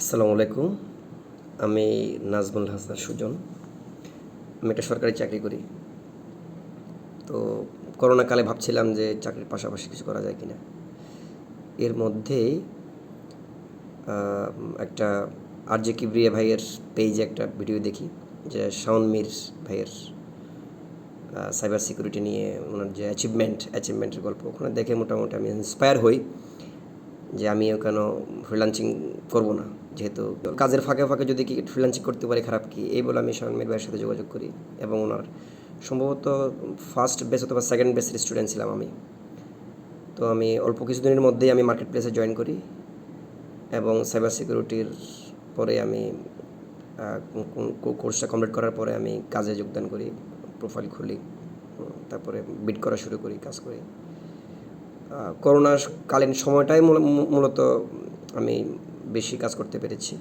আসসালামু আলাইকুম। আমি নাজমুল হাসান সুজন। আমি একটা সরকারি চাকরি করি। তো করোনাকালে ভাবছিলাম যে চাকরির পাশাপাশি কিছু করা যায় কিনা। এর মধ্যেই একটা আর জে কিবরিয়া ভাইয়ের পেজে একটা ভিডিও দেখি, যে শাওন মির ভাইয়ের সাইবার সিকিউরিটি নিয়ে ওনার যে অ্যাচিভমেন্ট অ্যাচিভমেন্টের গল্প, ওখানে দেখে মোটামুটি আমি ইন্সপায়ার হই। যে আমিও কেন ফ্রিলান্সিং করব না? যেহেতু কাজের ফাঁকে ফাঁকে যদি কি ফ্রিলান্সিং করতে পারি, খারাপ কি? এই বলে আমি শাওন মির ভাইয়ের সাথে যোগাযোগ করি এবং ওনার সম্ভবত ফার্স্ট বেস অথবা সেকেন্ড বেসের স্টুডেন্ট ছিলাম আমি। তো আমি অল্প কিছুদিনের মধ্যেই আমি মার্কেট প্লেসে জয়েন করি এবং সাইবার সিকিউরিটির পরে আমি কোর্সটা কমপ্লিট করার পরে আমি কাজে যোগদান করি প্রোফাইল খুলি তারপরে বিট করা শুরু করি, কাজ করি। আহ, করোনা কালীন সময়টাই মূলত আমি বেশি কাজ করতে পেরেছি।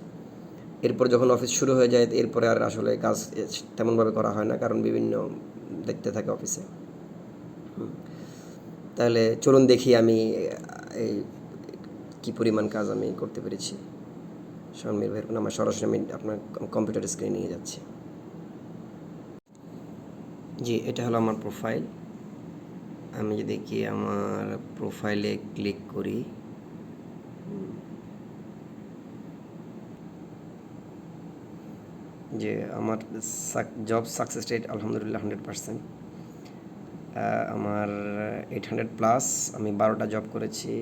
এরপর যখন অফিস শুরু হয়ে যায় এরপরে আর আসলে কাজ তেমনভাবে করা হয় না কারণ বিভিন্ন দেখতে থাকে অফিসে। তাহলে চলুন দেখি আমি এই কী পরিমাণ কাজ আমি করতে পেরেছি। শর্মির ভাইয়ের আমার সরাসরি আমি আপনার কম্পিউটার স্ক্রিনে নিয়ে যাচ্ছি। জি এটা হলো আমার প্রোফাইল আমি যদি কি আমার প্রোফাইলে ক্লিক করি, যে আমার জব সাকসেস রেট আলহামদুলিল্লাহ হান্ড্রেড পার্সেন্ট আমার এইট হান্ড্রেড প্লাস আমি বারোটা জব করেছি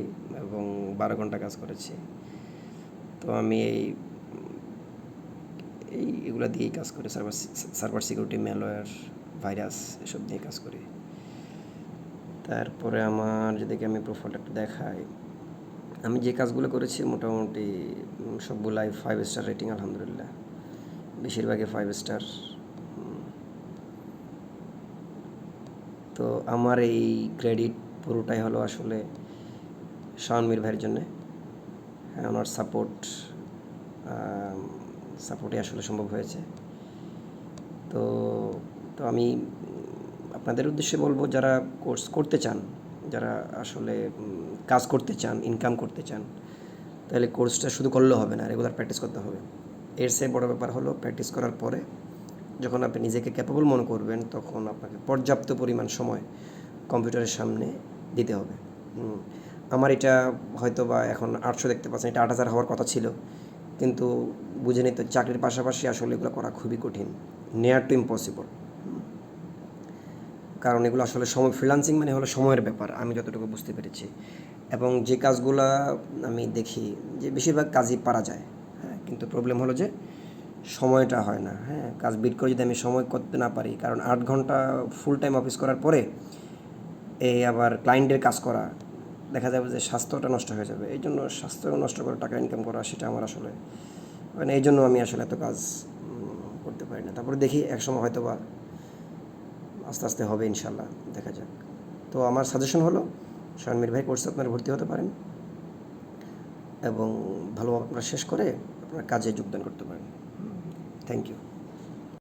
এবং বারো ঘণ্টা কাজ করেছি। তো আমি এই এই এগুলো দিয়েই কাজ করি server server security malware virus এসব দিয়ে কাজ করি। তারপরে আমার যদি আমি প্রোফাইলটা একটু দেখাই, আমি যে কাজগুলো করেছি মোটামুটি সবগুলাই ফাইভ স্টার রেটিং আলহামদুলিল্লাহ। বেশিরভাগই ফাইভ স্টার তো আমার এই ক্রেডিট পুরোটাই হলো আসলে শাওনমির ভাইয়ের জন্যে। হ্যাঁ ওনার সাপোর্ট সাপোর্টে আসলে সম্ভব হয়েছে। তো তো আমি আপনাদের উদ্দেশ্যে বলব, যারা কোর্স করতে চান, যারা আসলে কাজ করতে চান ইনকাম করতে চান, তাহলে কোর্সটা শুধু করলেও হবে না রেগুলার প্র্যাকটিস করতে হবে এর চেয়ে বড় ব্যাপার হলো প্র্যাকটিস করার পরে যখন আপনি নিজেকে ক্যাপেবল মনে করবেন, তখন আপনাকে পর্যাপ্ত পরিমাণ সময় কম্পিউটারের সামনে দিতে হবে। আমার এটা হয়তো বা এখন আটশো দেখতে পাচ্ছেন, এটা আট হাজার হওয়ার কথা ছিল, কিন্তু বুঝে নিতে চাকরির পাশাপাশি আসলে এগুলো করা খুবই কঠিন নেয়ার টু ইম্পসিবল কারণ এগুলো আসলে সময় ফ্রিলান্সিং মানে হলো সময়ের ব্যাপার, আমি যতটুকু বুঝতে পেরেছি। এবং যে কাজগুলা আমি দেখি যে বেশিরভাগ কাজই পারা যায় হ্যাঁ কিন্তু প্রবলেম হলো যে সময়টা হয় না হ্যাঁ কাজ বিট করে যদি আমি সময় করতে না পারি, কারণ আট ঘণ্টা ফুল টাইম অফিস করার পরে এই আবার ক্লায়েন্টের কাজ করা, দেখা যাবে যে স্বাস্থ্যটা নষ্ট হয়ে যাবে। এই জন্য স্বাস্থ্য নষ্ট করে টাকা ইনকাম করা, সেটা আমার আসলে মানে এই জন্য আমি আসলে এত কাজ করতে পারি না। তারপরে দেখি একসময় হয়তো বা আস্তে আস্তে হবে ইনশাল্লাহ দেখা যাক। তো আমার সাজেশন হলো, শানমির ভাই কোর্সে আপনারা ভর্তি হতে পারেন এবং ভালোভাবে আপনারা শেষ করে আপনারা কাজে যোগদান করতে পারেন। Thank you